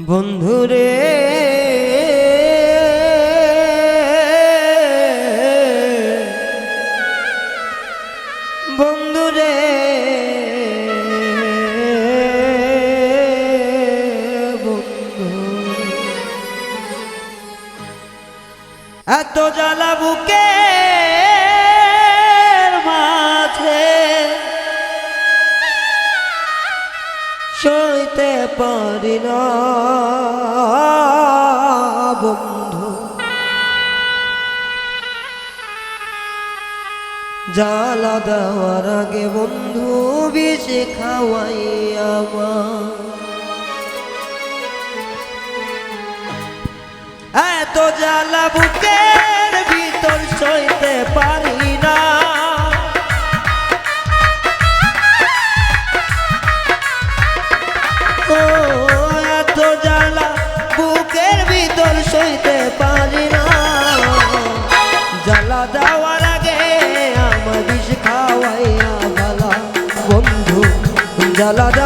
বন্ধুরে। বন্ধুরে। বন্ধু এত জ্বালা বুকে পারি না বন্ধু। জ্বালা দেওয়ার আগে বন্ধু বিষে খাওয়াই আমার এত জ্বালা বুকের ভিতর সইতে পারি জ্বালা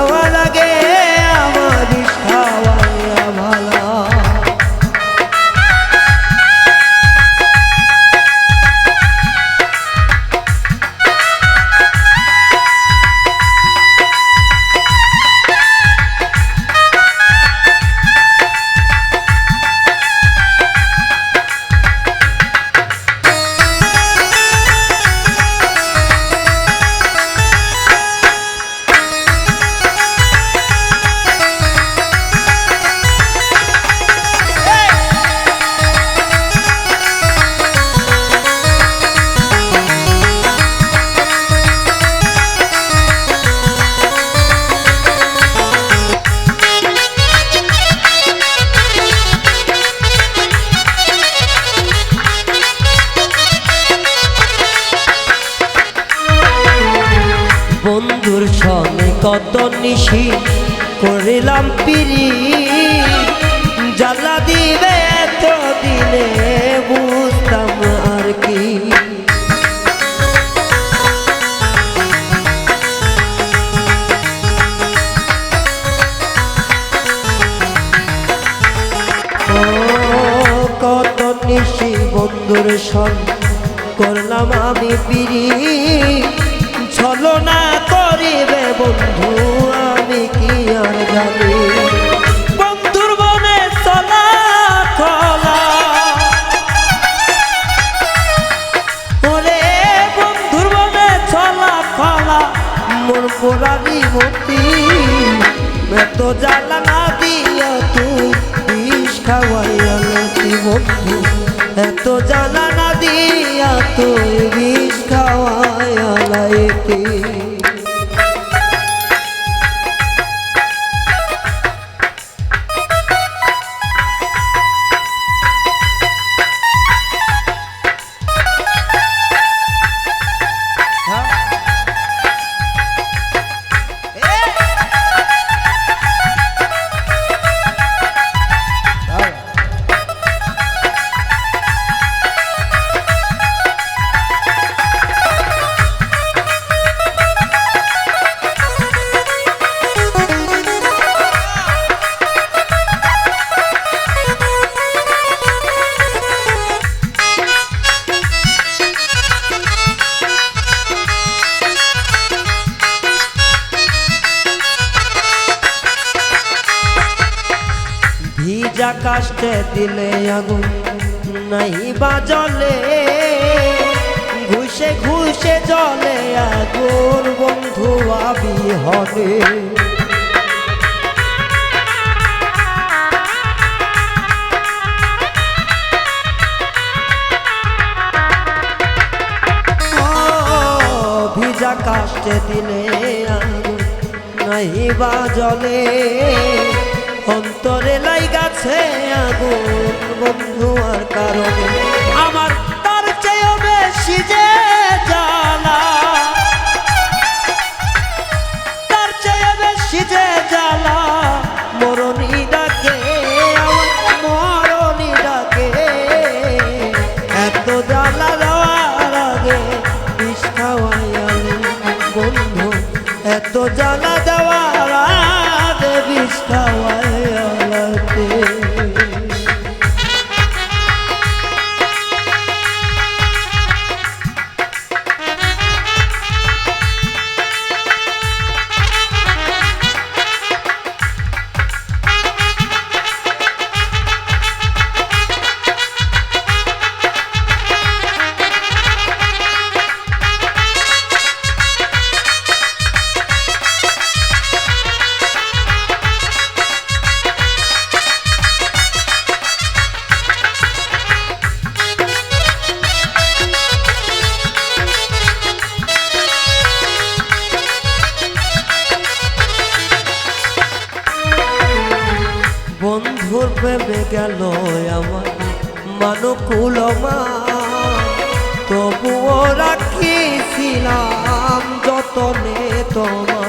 বন্ধুর সঙ্গে কত নিশি করিলাম পিরি। জ্বালা দিবে এত দিনে বুঝতাম আর কি। কত নিশি বন্ধুর সঙ্গ করলাম আমি পিরি। আর জানি বন্ধুর বনে চলা খলা ওরে বন্ধুর বনে চলা খলা মোর পোড়ালি মতি, এত জ্বালা না দিয়া তুই বিষ খাওয়াইয়া লতি বন্ধু এত জ্বালা কাষ্টে দিলে আগুন নাই বা জলে ঘুষে ঘুষে জলে আগুন, বন্ধু আবি হবে ভিজা কাষ্টে দিলে আগুন নাই বা জলে অন্তরে লাই গাছে আগুন, বন্ধু, আর কারণে। আমার তার চেয়েও বেশি যে জ্বালা। তার চেয়ে বেশি যে জ্বালা। মরণী ডাকে, আমার মরণী ডাকে। এত জ্বালা দেওয়ার আগে বিষ খাওয়াইয়ালে বন্ধু, এত জ্বালা দেওয়ার আগে বিষ খাওয়াইয়ালে প্রেমে গেল আমার মানকুল মা। তবুও রাখিছিলাম যতনে তোমার।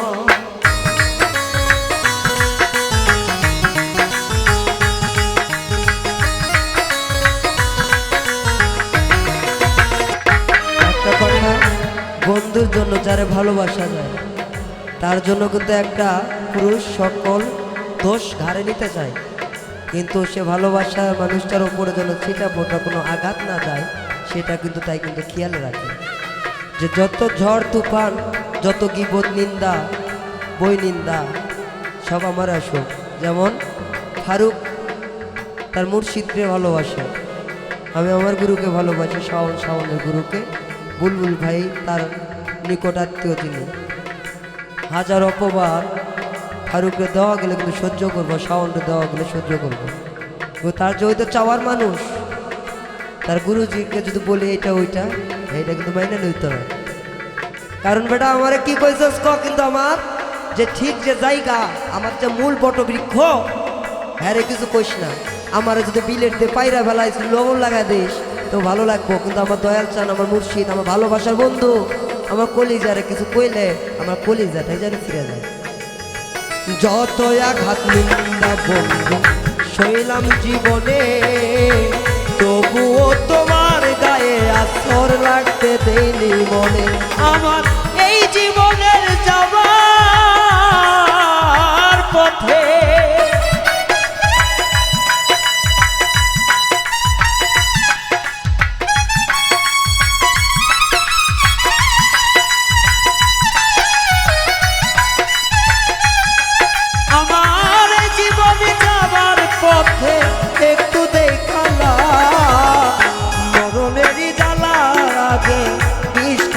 বন্ধুর জন্য যারা ভালোবাসা যায়, তার জন্য কিন্তু একটা পুরুষ সকল দোষ ঘাড়ে নিতে চায়। কিন্তু সে ভালোবাসা মানুষটার উপরে যেন ছিটা মোটা কোনো আঘাত না যায় সেটা কিন্তু তাই কিন্তু খেয়াল রাখে। যে যত ঝড়, তুফান, যত গিবত, নিন্দা, বই নিন্দা, সব আমার আসুক। যেমন ফারুক তার মুর্শিদকে ভালোবাসে। আমি আমার গুরুকে ভালোবাসি, শাওন শাওনের গুরুকে। বুলবুল ভাই তার নিকট আত্মীয় তিনি হাজার অপবার ফারুককে দেওয়া গেলে কিন্তু সহ্য করব শাওনকে দেওয়া গেলে সহ্য করব। তার যে ওইটা চাওয়ার মানুষ, তার গুরুজিকে যদি বলি এটা, ওইটা, এইটা কিন্তু মাইনে নিতে না কারণ বেটা আমার কি কইছস ক কিন্তু আমার? যে ঠিক যে জায়গা, আমার যে মূল বটবৃক্ষ হ্যাঁ রে, কিছু কইস না। আমার যদি বিলেট দিয়ে পায়রা ফেলাইছ লবণ লাগা দিস, তো ভালো লাগবো। কিন্তু আমার দয়াল চান, আমার মুর্শিদ, আমার ভালোবাসার বন্ধু, আমার কলিজারে কিছু কইলে, আমার কলিজাটাই যেন ফিরে যায়। যত আঘাত নিন্দা বন্ধু শৈলাম জীবনে, তবুও তোমার গায়ে আসর লাগতে দেয়নি মনে। আমার এই জীবনের যাবার পথে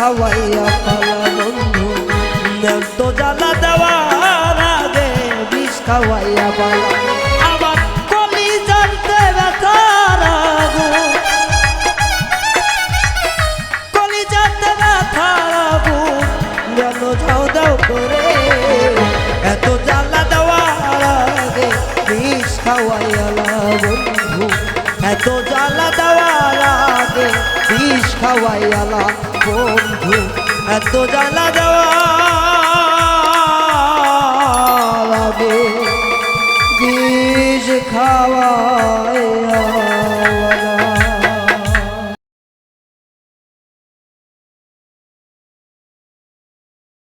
খাওয়াইয়া পালা বন্ধু ন্যান্ত জ্বালা দেওয়ার আগে বিষ খাওয়াইয়া পালা আমার কলি জানতে ব্যথার আগুন কলি জানতে ব্যথার ঝাউ দাও এত জ্বালা দেওয়া লাগে। বিষ খাওয়া